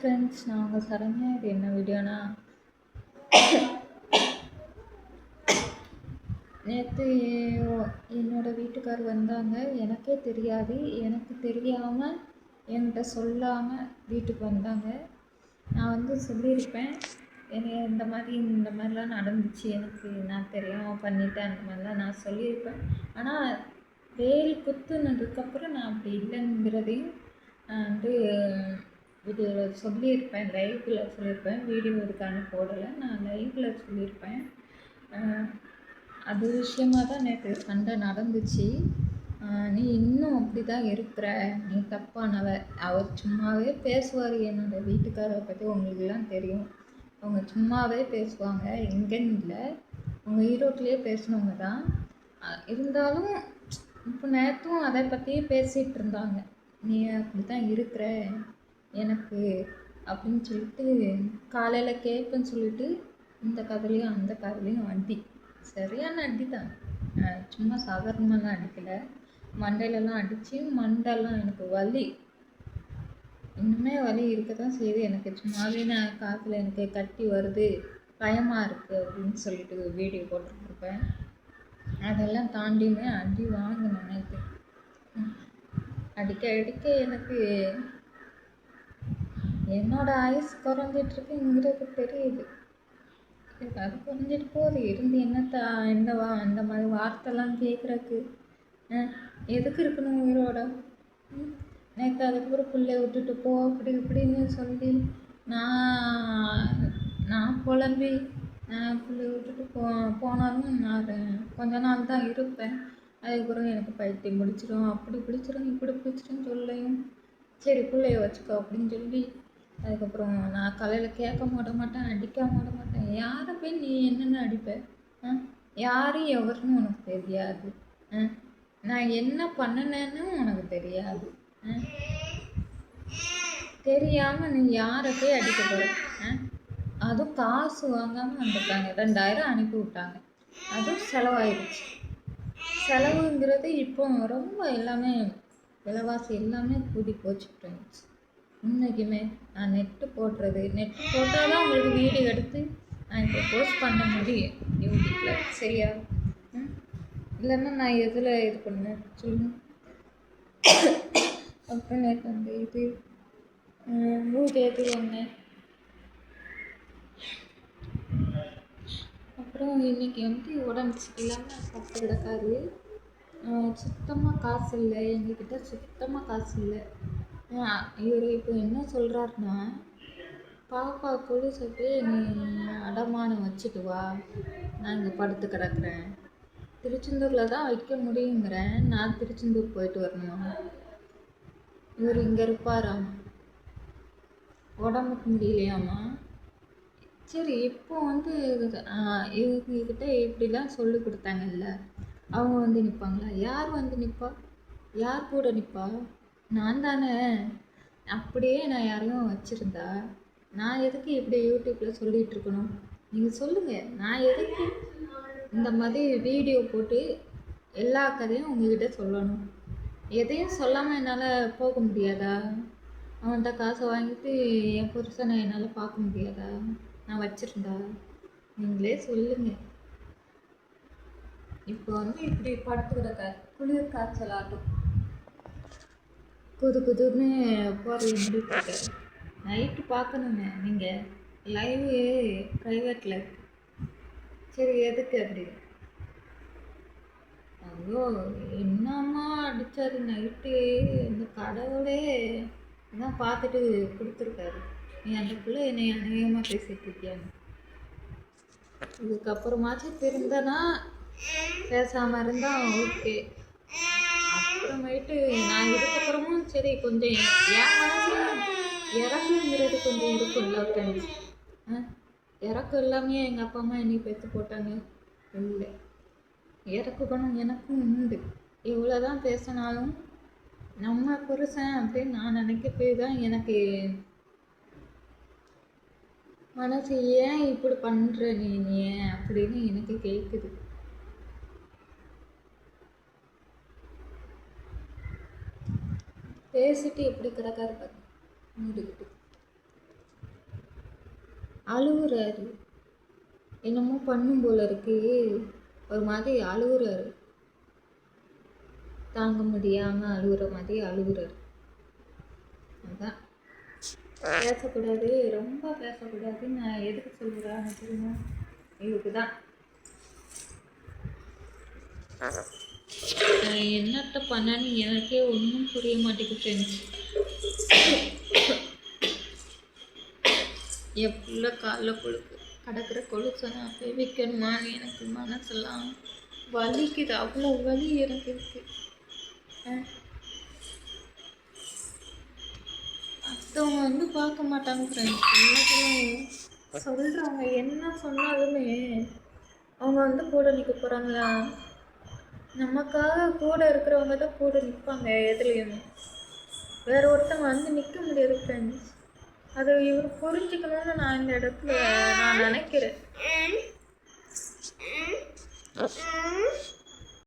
Friends நான் உங்கள் சரண்யா இது என்ன வீடியோனா? நேற்று என்னோடய வீட்டுக்கார் வந்தாங்க. எனக்கே தெரியாது. எனக்கு தெரியாமல் என்கிட்ட சொல்லாமல் வீட்டுக்கு வந்தாங்க. நான் வந்து சொல்லியிருப்பேன். என்னை இந்த மாதிரி இந்த மாதிரிலாம் நடந்துச்சு. எனக்கு நான் தெரியாமல் பண்ணிட்டேன். அந்த மாதிரிலாம் நான் சொல்லியிருப்பேன். ஆனால் வேல் குத்துனதுக்கப்புறம் நான் அப்படி இல்லைங்கிறதையும் நான் வந்து இதில் சொல்லியிருப்பேன் லைவில் சொல்லியிருப்பேன் வீடியோ இருக்கான்னு போடலை. நான் லைவில் சொல்லியிருப்பேன். அது விஷயமாக தான் நேற்று சண்டை நடந்துச்சு. நீ இன்னும் அப்படி தான் இருக்கிற. நீ தப்பானவ. அவர் சும்மாவே பேசுவார். என்னோடய வீட்டுக்காரரை பற்றி உங்களுக்குலாம் தெரியும். அவங்க சும்மாவே பேசுவாங்க. எங்கேன்னு இல்லை. அவங்க ஈரோட்லேயே பேசினவங்க தான். இருந்தாலும் இப்போ நேற்றும் அதை பற்றியே பேசிகிட்டு இருந்தாங்க. நீ அப்படி தான் இருக்கிற. எனக்கு அப்படின்னு சொல்லிட்டு காலையில் கேட்பேன்னு சொல்லிட்டு இந்த கதையிலையும் அந்த கதையிலையும் அடி. சரியான அடி தான் சும்மா சாதாரணமாலாம் அடிக்கலை. மண்டையிலலாம் அடித்து மண்டெல்லாம் எனக்கு வலி. இன்னுமே வலி இருக்க தான் செய்யுது. எனக்கு சும்மாவே நான் காற்றுல எனக்கு கட்டி வருது. பயமாக இருக்குது அப்படின்னு சொல்லிட்டு வீடியோ போட்டுருப்பேன் அதெல்லாம் தாண்டியுமே அடி வாங்கினேன் நேற்று அடிக்க அடிக்க எனக்கு என்னோட ஆயுஸ் குறைஞ்சிட்ருக்குங்கிறது தெரியுது. அது குறைஞ்சிட்டு போகுது. இருந்து என்னத்தா இந்த வா இந்த மாதிரி வார்த்தைலாம் கேட்குறக்கு. எதுக்கு இருக்கணும் உயிரோட? நேற்று அதுக்கப்புறம் பிள்ளைய விட்டுட்டு போ அப்படி இப்படின்னு சொல்லி நான் நான் புலம்பி நான் பிள்ளைய விட்டுட்டு போ போனாலும் நான் கொஞ்ச நாள் தான் இருப்பேன். அதுக்கப்புறம் எனக்கு பைத்தியம் பிடிச்சிரும். அப்படி பிடிச்சிரும் இப்படி பிடிச்சிரும் சொல்லையும். சரி பிள்ளைய வச்சுக்கோ அப்படின்னு சொல்லி அதுக்கப்புறம் நான் காலையில் கேட்க மாட்ட மாட்டேன் அடிக்க மாட்ட மாட்டேன். யாரை போய் நீ என்னென்ன அடிப்ப? ஆ? யார் எவருன்னு உனக்கு தெரியாது. ஆ? நான் என்ன பண்ணினேன்னு உனக்கு தெரியாது. தெரியாமல் நீ யாரை போய் அடிக்க போகிற அதுவும் காசு வாங்காமல் வந்துட்டாங்க. ரெண்டாயிரம் அனுப்பி விட்டாங்க. அதுவும் செலவாயிடுச்சு செலவுங்கிறது இப்போ ரொம்ப எல்லாமே விலைவாசி எல்லாமே கூடி போச்சுட்டு இருந்துச்சு. இன்றைக்குமே நான் நெட்டு போடுறது. நெட்டு போட்டால் தான் உங்களுக்கு வீடியோ எடுத்து நான் இப்போ போஸ்ட் பண்ண முடியும். யூடியூப்பில் சரியா? இல்லைன்னா நான் எதில் இது பண்ணேன் சொல்லுங்கள் அப்புறம் நேற்று அந்த இது. மூடி எது வந்தேன் அப்புறம் இன்றைக்கி வந்து உடம்பு சரியில்லாமல் பத்து கிடக்காரு. சுத்தமாக காசு இல்லை. எங்ககிட்ட சுத்தமாக காசு இல்லை. இவர் இப்போ என்ன சொல்கிறாருன்னா பாப்பா போலீஸை போய் நீ அடமானம் வச்சுட்டு வா. நான் இங்கே படுத்து கிடக்குறேன். திருச்செந்தூரில் தான் வைக்க முடியுங்கிறேன். நான் திருச்செந்தூர் போயிட்டு வரணுமா? இவர் இங்கே இருப்பாராம் உடம்புக்கு முடியலையாம்மா சரி இப்போ வந்து இவங்கக்கிட்ட இப்படிலாம் சொல்லி கொடுத்தாங்கல்ல. அவங்க வந்து நிற்பாங்களா யார் வந்து நிற்பா யார் கூட நிற்பா நான் தானே அப்படியே நான் யாரையும் வச்சுருந்தா நான் எதுக்கு இப்படி யூடியூப்பில் சொல்லிகிட்டு இருக்கணும்? நீங்கள் சொல்லுங்கள் நான் எதுக்கு இந்த மாதிரி வீடியோ போட்டு எல்லா கதையும் உங்ககிட்ட சொல்லணும்? எதையும் சொல்லாமல் என்னால் போக முடியாதா? அவன்கிட்ட காசை வாங்கிட்டு என் புருஷனை என்னால் பார்க்க முடியாதா? நான் வச்சுருந்தா? நீங்களே சொல்லுங்கள் இப்போ வந்து இப்படி படுத்து குளிர் காய்ச்சல் ஆட்டும். குது குதுன்னு போகிறது முடிவு நைட்டு பார்க்கணுங்க நீங்கள் லைவு ப்ரைவேட்டில் சரி எதுக்கு அப்படி? ஐயோ என்னம்மா அடித்தாரு நைட்டு இந்த கடவுளே. தான் பார்த்துட்டு கொடுத்துருக்காரு. நீ அந்த பிள்ளை என்னை அநேகமாக பேசிகிட்டு இருக்கியாங்க இதுக்கப்புறமாச்சும் திருந்தனா பேசாமல் இருந்தால் ஓகே அப்புறமேட்டு நான் இதுக்கப்புறமும் சரி கொஞ்சம் என் மனசில் இறக்குங்கிறது கொஞ்சம் இருக்கும்ல ஃப்ரெண்ட்ஸ் இறக்கம் இல்லாமையே எங்கள் அப்பா அம்மா என்னை பெற்று போட்டாங்க. இல்லை இறக்கு குணம் எனக்கும் உண்டு. இவ்வளோ தான் பேசினாலும் நம்ம புருஷன் அப்படின்னு நான் நினைக்க போய் தான் எனக்கு மனசு ஏன் இப்படி பண்ணுற நீ ஏன் அப்படின்னு எனக்கு கேட்குது பேசிட்டு எப்படி கிடக்காரு பாரு. மூடிக்கிட்டு. அழுகுறாரு. என்னமோ பண்ணும் போல இருக்கு. ஒரு மாதிரி அழுகுறாரு. தாங்க முடியாமல் அழுகுற மாதிரி அழுகுறாரு. அதான். பேசக்கூடாது. ரொம்ப பேசக்கூடாது. நான் எதுக்கு சொல்கிறேன் தெரியுமா இதுக்கு தான். நான் என்னத்த பண்ணேன்னு எனக்கே ஒன்றும் புரிய மாட்டேங்குது ஃப்ரெண்ட்ஸ் என் காலைல கொழுக்கு கிடக்கிற கொலுசை நான் வைக்கணுமான்னு எனக்கு மனசெல்லாம் வலிக்குது. அவ்வளோ வலி எனக்கு இருக்கு. அஹ். மற்றவங்க வந்து பார்க்க மாட்டாங்க ஃப்ரெண்ட்ஸ் சொல்கிறவங்க என்ன சொன்னாலுமே அவங்க வந்து கூட நிற்க போகிறாங்களா நமக்காக கூட இருக்கிறவங்க தான் கூட நிற்பாங்க எதுலேயுமே. வேற ஒருத்தவங்க வந்து நிற்க முடியாது ஃப்ரெண்ட்ஸ் அதை இவர் புரிஞ்சுக்கணும்னு நான் இந்த இடத்துல நான் நினைக்கிறேன்.